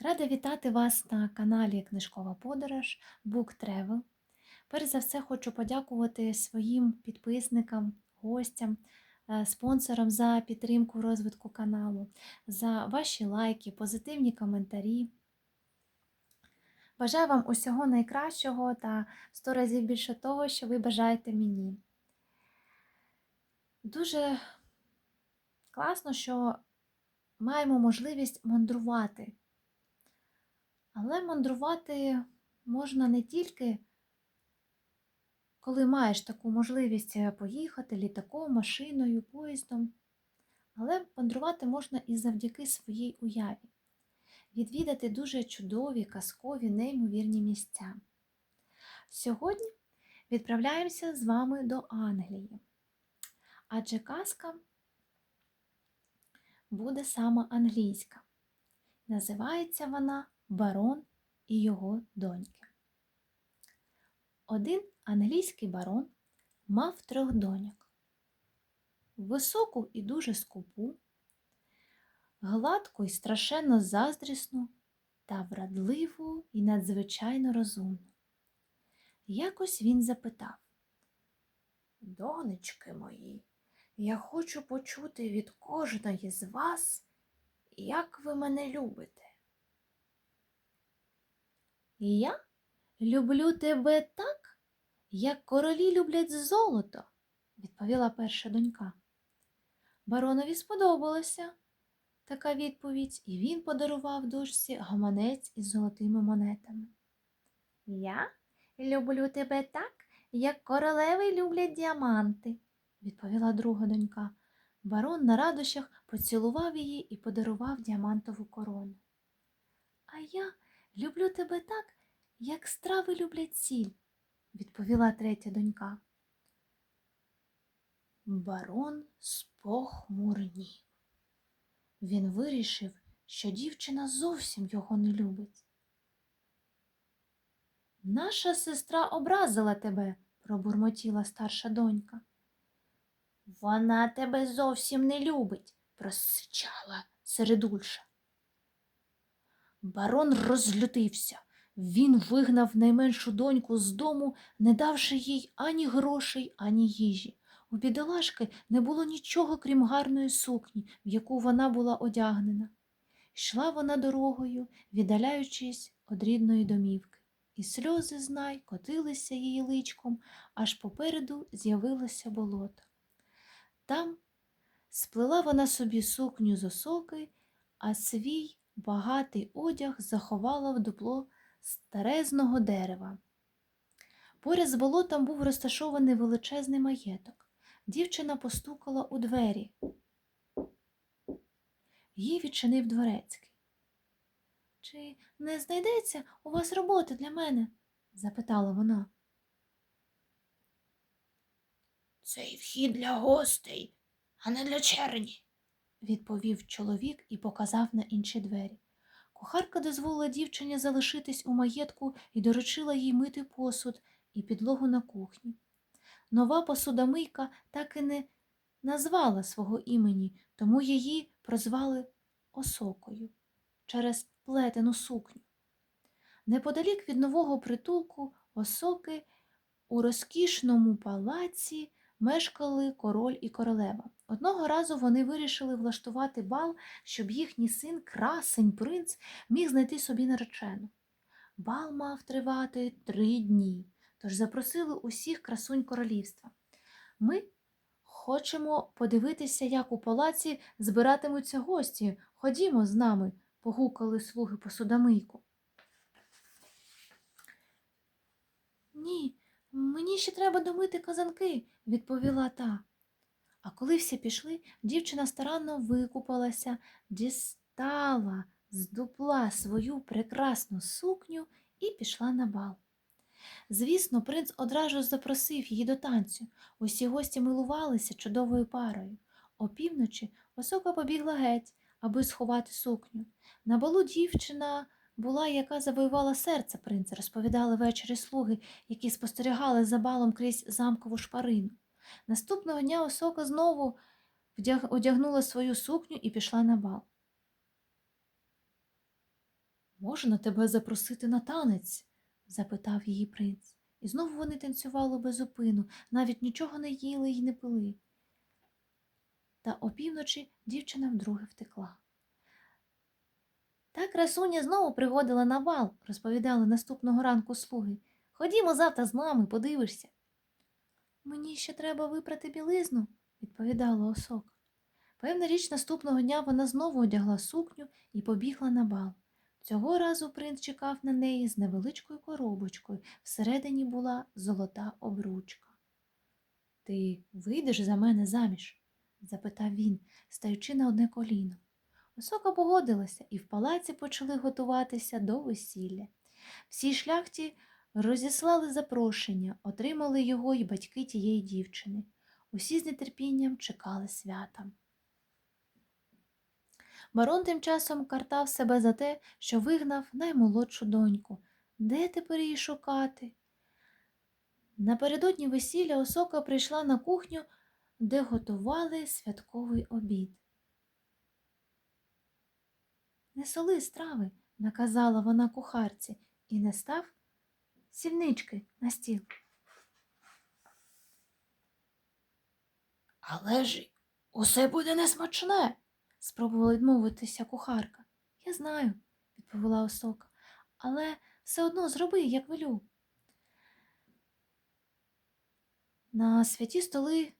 Рада вітати вас на каналі Книжкова Подорож Book Travel. Перш за все, хочу подякувати своїм підписникам, гостям, е, спонсорам за підтримку розвитку каналу, за ваші лайки, позитивні коментарі. Бажаю вам усього найкращого та 100 разів більше того, що ви бажаєте мені. Дуже класно, що маємо можливість мандрувати. Але мандрувати можна не тільки, коли маєш таку можливість е, поїхати літаком, машиною, поїздом. Але мандрувати можна і завдяки своїй уяві, відвідати дуже чудові, казкові, неймовірні місця. Сьогодні відправляємося з вами до Англії. Адже казка буде саме англійська. Називається вона Барон і його доньки. Один англійський барон мав трьох доньок. Високу і дуже скупу, гладку і страшенно заздрісну та врадливу і надзвичайно розумну. Якось він запитав Донечки мої, я хочу почути від кожної з вас, як ви мене любите. Я люблю тебе так, як королі люблять золото, відповіла перша донька. Баронові сподобалася така відповідь, і він подарував дочці гаманець із золотими монетами. Я люблю тебе так, як королеви люблять діаманти, відповіла друга донька. Барон на радощах поцілував її і подарував діамантову корону. А я люблю тебе так, як страви люблять сіль, відповіла третя донька. Барон спохмурнів. Він вирішив, що дівчина зовсім його не любить. Наша сестра образила тебе, пробурмотіла старша донька. Вона тебе зовсім не любить, просичала середульша. Барон розлютився. Він вигнав найменшу доньку з дому, не давши їй ані грошей, ані їжі. У бідолашки не було нічого, крім гарної сукні, в яку вона була одягнена. Йшла вона дорогою, віддаляючись від рідної домівки, і сльози знай котилися її личком, аж попереду з'явилося болото. Там сплела вона собі сукню з осоки, а свій багатий одяг заховала в дупло старезного дерева. Поряд з болотом був розташований величезний маєток. Дівчина постукала у двері. Їй відчинив дворецький. Чи не знайдеться у вас роботи для мене? запитала вона. Цей вхід для гостей, а не для черні, відповів чоловік і показав на інші двері. Кухарка дозволила дівчині залишитись у маєтку і доручила їй мити посуд і підлогу на кухні. Нова посудомийка так і не назвала свого імені, тому її прозвали осокою через плетену сукню. Неподалік від нового притулку осоки у розкішному палаці мешкали король і королева. Одного разу вони вирішили влаштувати бал, щоб їхній син, красень принц, міг знайти собі наречену. Бал мав тривати три дні, тож запросили усіх красунь королівства. Ми хочемо подивитися, як у палаці збиратимуться гості. Ходімо з нами, погукали слуги посудомийку. Ні, мені ще треба домити казанки, відповіла та. А коли всі пішли, дівчина старанно викупалася, дістала з дупла свою прекрасну сукню і пішла на бал. Звісно, принц одразу запросив її до танцю. Усі гості милувалися чудовою парою. Опівночі осока побігла геть, аби сховати сукню. На балу дівчина була, яка завоювала серце принца, розповідали ввечері слуги, які спостерігали за балом крізь замкову шпарину. Наступного дня осока знову одягнула свою сукню і пішла на бал. Можна тебе запросити на танець? запитав її принц. І знову вони танцювали без зупину, навіть нічого не їли й не пили. Та опівночі дівчина вдруге втекла. Та красуня знову пригодила на бал, розповідали наступного ранку слуги. Ходімо завтра з нами, подивишся. Мені ще треба випрати білизну, відповідала осока. Певна річ, наступного дня вона знову одягла сукню і побігла на бал. Цього разу принц чекав на неї з невеличкою коробочкою. Всередині була золота обручка. Ти вийдеш за мене заміж? запитав він, стаючи на одне коліно. Осока погодилася, і в палаці почали готуватися до весілля. Всій шляхті розіслали запрошення, отримали його й батьки тієї дівчини. Усі з нетерпінням чекали свята. Барон тим часом картав себе за те, що вигнав наймолодшу доньку. Де тепер її шукати? Напередодні весілля осока прийшла на кухню, де готували святковий обід. Не соли страви, наказала вона кухарці, і не став сільнички на стіл. Але ж усе буде несмачне, спробувала відмовитися кухарка. Я знаю, відповіла осока, але все одно зроби, як велю. На святі столи